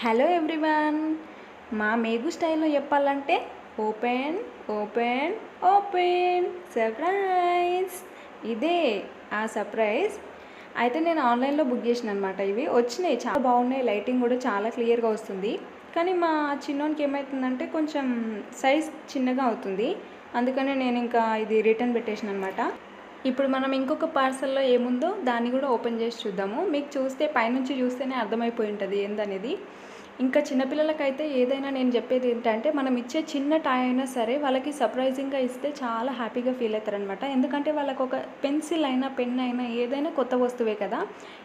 Hello everyone. మా మేగు స్టైల్లో చెప్పాలంటే ఓపెన్ ఓపెన్ ఓపెన్. సర్ప్రైజ్. ఇదే ఆ సర్ప్రైజ్. అయితే నేను ఆన్లైన్లో బుక్ చేసిన అనమాట ఇవి. వచ్చినాయి. చాలా బాగున్నాయి. లైటింగ్ కూడా చాలా క్లియర్గా వస్తుంది. కానీ మా చిన్నోనికి ఏమవుతుందంటే కొంచెం సైజ్ చిన్నగా అవుతుంది. అందుకనే నేను ఇంకా ఇది రిటర్న్ పెట్టేసిన అనమాట ఇప్పుడు మనం ఇంకొక పార్సల్లో ఏముందో దాన్ని కూడా ఓపెన్ చేసి చూద్దాము. మీకు చూస్తే పైనుంచి చూస్తేనే అర్థమైపోయి ఉంటుంది ఏందనేది. ఇంకా చిన్నపిల్లలకైతే ఏదైనా నేను చెప్పేది ఏంటంటే మనం ఇచ్చే చిన్న టాయ్ అయినా సరే వాళ్ళకి సర్ప్రైజింగ్గా ఇస్తే చాలా హ్యాపీగా ఫీల్ అవుతారనమాట ఎందుకంటే వాళ్ళకు ఒక పెన్సిల్ అయినా పెన్ అయినా ఏదైనా కొత్త వస్తువే కదా.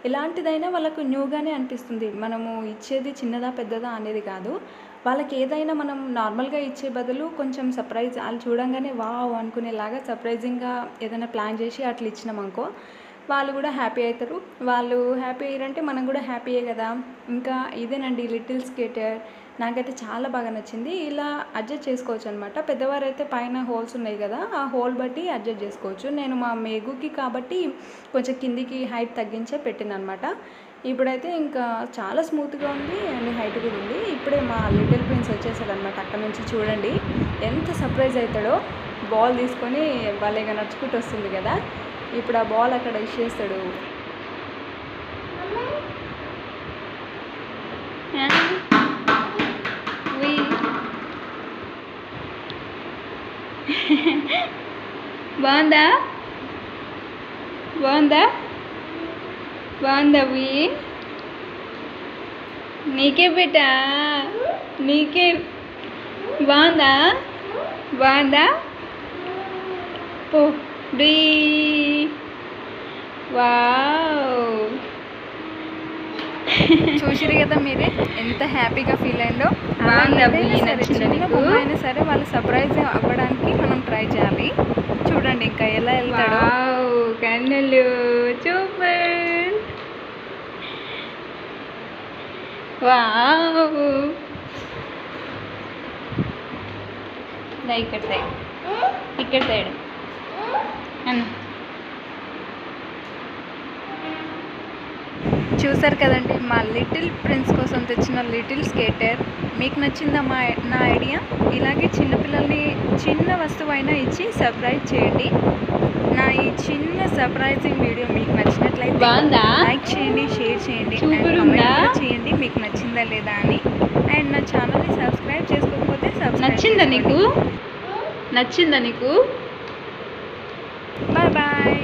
ఎలాంటిదైనా వాళ్ళకు న్యూగానే అనిపిస్తుంది. మనము ఇచ్చేది చిన్నదా పెద్దదా అనేది కాదు. వాళ్ళకి ఏదైనా మనం నార్మల్గా ఇచ్చే బదులు కొంచెం సర్ప్రైజ్ వాళ్ళు చూడంగానే వావ్ అనుకునేలాగా సర్ప్రైజింగ్గా ఏదైనా ప్లాన్ చేసి అట్లా ఇచ్చినాం అనుకో వాళ్ళు కూడా హ్యాపీ అవుతారు. వాళ్ళు హ్యాపీ అయ్యారంటే మనం కూడా హ్యాపీయే కదా. ఇంకా ఇదేనండి లిటిల్ స్కేటర్. నాకైతే చాలా బాగా నచ్చింది. ఇలా అడ్జస్ట్ చేసుకోవచ్చు అనమాట పెద్దవారు అయితే పైన హోల్స్ ఉన్నాయి కదా ఆ హోల్ బట్టి అడ్జస్ట్ చేసుకోవచ్చు. నేను మా మేగుకి కాబట్టి కొంచెం కిందికి హైట్ తగ్గించే పెట్టాను అనమాట ఇప్పుడైతే ఇంకా చాలా స్మూత్గా ఉంది అండ్ హైట్ కూడా ఉంది. ఇప్పుడే మా లిటిల్ ప్రిన్స్ వచ్చేసాడు అనమాట అక్కడ నుంచి చూడండి. ఎంత సర్ప్రైజ్ అవుతాడో. బాల్ తీసుకొని భలేగా నడుచుకుంటూ వస్తుంది కదా. ఇప్పుడు ఆ బాల్ అక్కడ ఇచ్చేస్తాడు. బాగుందా? బాగుందా? బాగుందా వి? నీకే బిడ్డా? నీకే బాగుందా? బాగుందా? పో. డీ. వావ్. చూసిరు కదా మీరే ఎంత హ్యాపీగా ఫీల్ అయిందో. అయినా సరే వాళ్ళు సర్ప్రైజ్ అవ్వడానికి మనం ట్రై చేయాలి. చూడండి ఇంకా ఎలా వెళ్తాడో. కన్నులు సూపర్ వావ్. ఇక్కడ సైడ్. ఇక్కడ సైడ్. చూసారు కదండి మా లిటిల్ ప్రిన్స్ కోసం తెచ్చిన లిటిల్ స్కేటర్. మీకు నచ్చిందా మా నా ఐడియా? ఇలాగే చిన్నపిల్లల్ని చిన్న వస్తువైనా ఇచ్చి సర్ప్రైజ్ చేయండి. నా ఈ చిన్న సర్ప్రైజింగ్ వీడియో మీకు నచ్చినట్లయితే? లైక్ చేయండి షేర్ చేయండి చేయండి మీకు నచ్చిందా లేదా అని. అండ్ నా ఛానల్ని సబ్స్క్రైబ్ చేసుకోకపోతే నచ్చిందా. నీకు? నచ్చిందా నీకు? 拜。